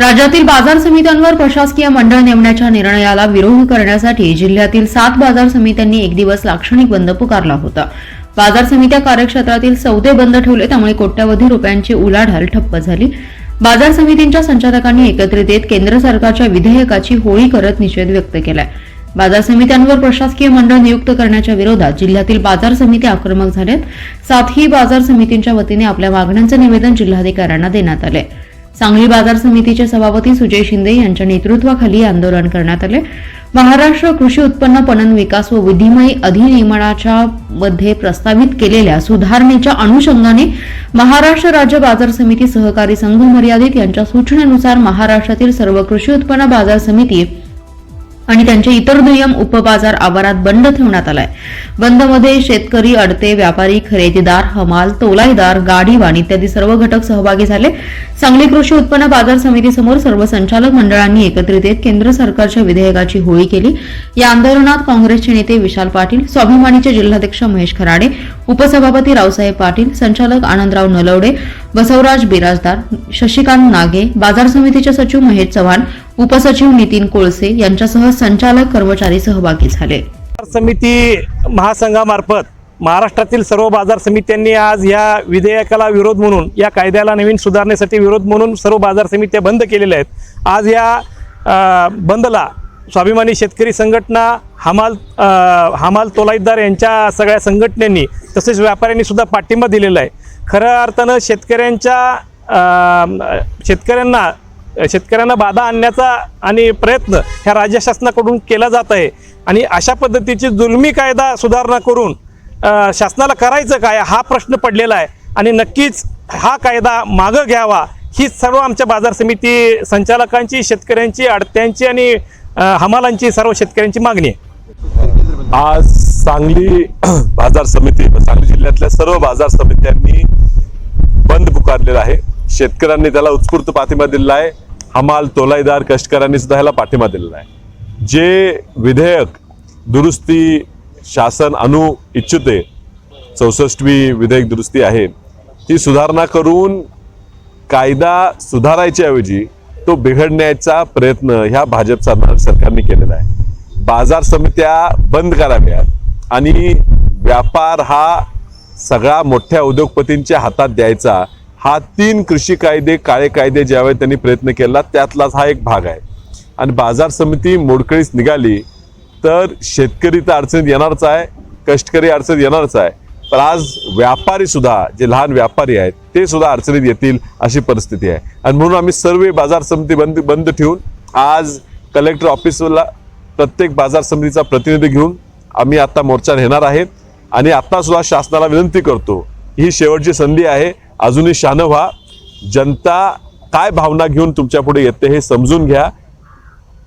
राज्यातील बाजार समित्यांवर प्रशासकीय मंडळ नेमण्याच्या निर्णयाला विरोध करण्यासाठी जिल्ह्यातील सात बाजार समित्यांनी एक दिवस लाक्षणिक बंद पुकारला होता. बाजार समित्या कार्यक्षेत्रातील सौदे बंद ठेवले त्यामुळे कोट्यवधी रुपयांची उलाढाल ठप्प झाली. बाजार समितींच्या संचालकांनी एकत्रित येत केंद्र सरकारच्या विधेयकाची होळी करत निषेध व्यक्त केलाय. बाजार समित्यांवर प्रशासकीय मंडळ नियुक्त करण्याच्या विरोधात जिल्ह्यातील बाजार समिती आक्रमक झाल्यात. सातही बाजार समितींच्या वतीने आपल्या मागण्यांचं निवेदन जिल्हाधिकाऱ्यांना देण्यात आले सांगली बाजार समितीचे सभापती सुजय शिंदे यांच्या नेतृत्वाखाली आंदोलन करण्यात आले. महाराष्ट्र कृषी उत्पन्न पणन विकास व विधिमय अधिनियमनाच्या मध्ये प्रस्तावित केलेल्या सुधारणेच्या अनुषंगाने महाराष्ट्र राज्य बाजार समिती सहकारी संघ मर्यादित यांच्या सूचनेनुसार महाराष्ट्रातील सर्व कृषी उत्पन्न बाजार समिती आणि त्यांचे इतर दुय्यम उपबाजार आवारात बंद ठेवण्यात आलाय. बंदमध्ये शेतकरी अडते व्यापारी खरेदीदार हमाल तोलाईदार गाडीवान इत्यादी सर्व घटक सहभागी झाले. सांगली कृषी उत्पन्न बाजार समितीसमोर सर्व संचालक मंडळांनी एकत्रित येत केंद्र सरकारच्या विधेयकाची होळी केली. या आंदोलनात काँग्रेसचे नेते विशाल पाटील स्वाभिमानीचे जिल्हाध्यक्ष महेश खराडे उपसभापती रावसाहेब पाटील संचालक आनंदराव नलवडे बसवराज बिराजदार शशिकांत नागे बाजार समितीचे सचिव महेश चव्हाण उपसचिव नितीन कोळसे यांच्यासह संचालक कर्मचारी सहभागी झाले. समिती महासंघामार्फत महाराष्ट्रातील सर्व बाजार समित्यांनी आज या विधेयकाला विरोध म्हणून या कायद्याला नवीन सुधारणेसाठी विरोध म्हणून सर्व बाजार समित्या बंद केलेल्या आहेत. आज या बंदला स्वाभिमानी शेतकरी संघटना हमाल हमाल तोलाईदार यांच्या सगळ्या संघटनेनी तसेच व्यापाऱ्यांनी सुद्धा पाठिंबा दिलेला आहे. खऱ्या अर्थानं शेतकऱ्यांच्या शेतकऱ्यांना शेतकऱ्यांना बाधा आणण्याचा आणि प्रयत्न ह्या राज्य शासनाकडून केला जात आहे. आणि अशा पद्धतीची जुलमी कायदा सुधारणा करून शासनाला करायचं काय हा प्रश्न पडलेला आहे. आणि नक्कीच हा कायदा मागं घ्यावा. ही सर्व आमच्या बाजार समिती संचालकांची शेतकऱ्यांची अडत्यांची आणि हमालांची सर्व शेतकऱ्यांची मागणी आहे. आज सांगली बाजार समिती सांगली जिल्ह्यातल्या सर्व बाजार समित्यांनी बंद पुकारलेला आहे. शेतकऱ्यांनी त्याला उत्स्फूर्त पाठिंबा दिलेला आहे. हमाल तोलाईदार कष्टकऱ्यांनी सुद्धा ह्याला पाठिंबा दिलेला आहे. जे विधेयक दुरुस्ती शासन अनु इच्छिते चौसष्टवी विधेयक दुरुस्ती आहे ती सुधारणा करून कायदा सुधारायच्या ऐवजी तो बिघडण्याचा प्रयत्न ह्या भाजप सरकारने केलेला आहे. बाजार समित्या बंद कराव्यात आणि व्यापार हा सगळा मोठ्या उद्योगपतींच्या हातात द्यायचा हा तीन कृषी कायदे काळे कायदे ज्यावेळी त्यांनी प्रयत्न केला त्यातलाच हा एक भाग आहे. आणि बाजार समिती मोडकळीस निघाली तर शेतकरी तर अडचणीत येणारच आहे कष्टकरी अडचणीत येणारच आहे. पण आज व्यापारी सुद्धा जे लहान व्यापारी आहेत ते सुद्धा अडचणीत येतील अशी परिस्थिती आहे. आणि म्हणून आम्ही सर्व बाजार समिती बंद बंद ठेवून आज कलेक्टर ऑफिसला प्रत्येक बाजार समितीचा प्रतिनिधी घेऊन आम्ही आता मोर्चा नेणार आहे. आणि आत्तासुद्धा सुद्धा शासनाला विनंती करतो ही शेवटची संधी आहे. अजूनही शान व्हा. जनता काय भावना घेऊन तुमच्यापुढे येते हे समजून घ्या.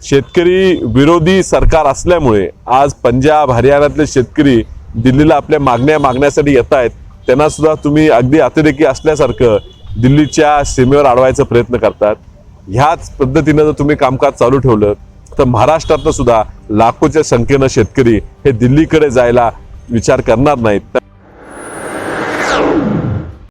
शेतकरी विरोधी सरकार असल्यामुळे आज पंजाब हरियाणातले शेतकरी दिल्लीला आपल्या मागण्या मागण्यासाठी येत आहेत. त्यांना सुद्धा तुम्ही अगदी अतिरेकी असल्यासारखं दिल्लीच्या सीमेवर अडवायचा प्रयत्न करतात. ह्याच पद्धतीनं जर तुम्ही कामकाज चालू ठेवलं तर महाराष्ट्रातनं सुद्धा लाखोच्या संख्येनं शेतकरी हे दिल्लीकडे जायला विचार करणार नाहीत.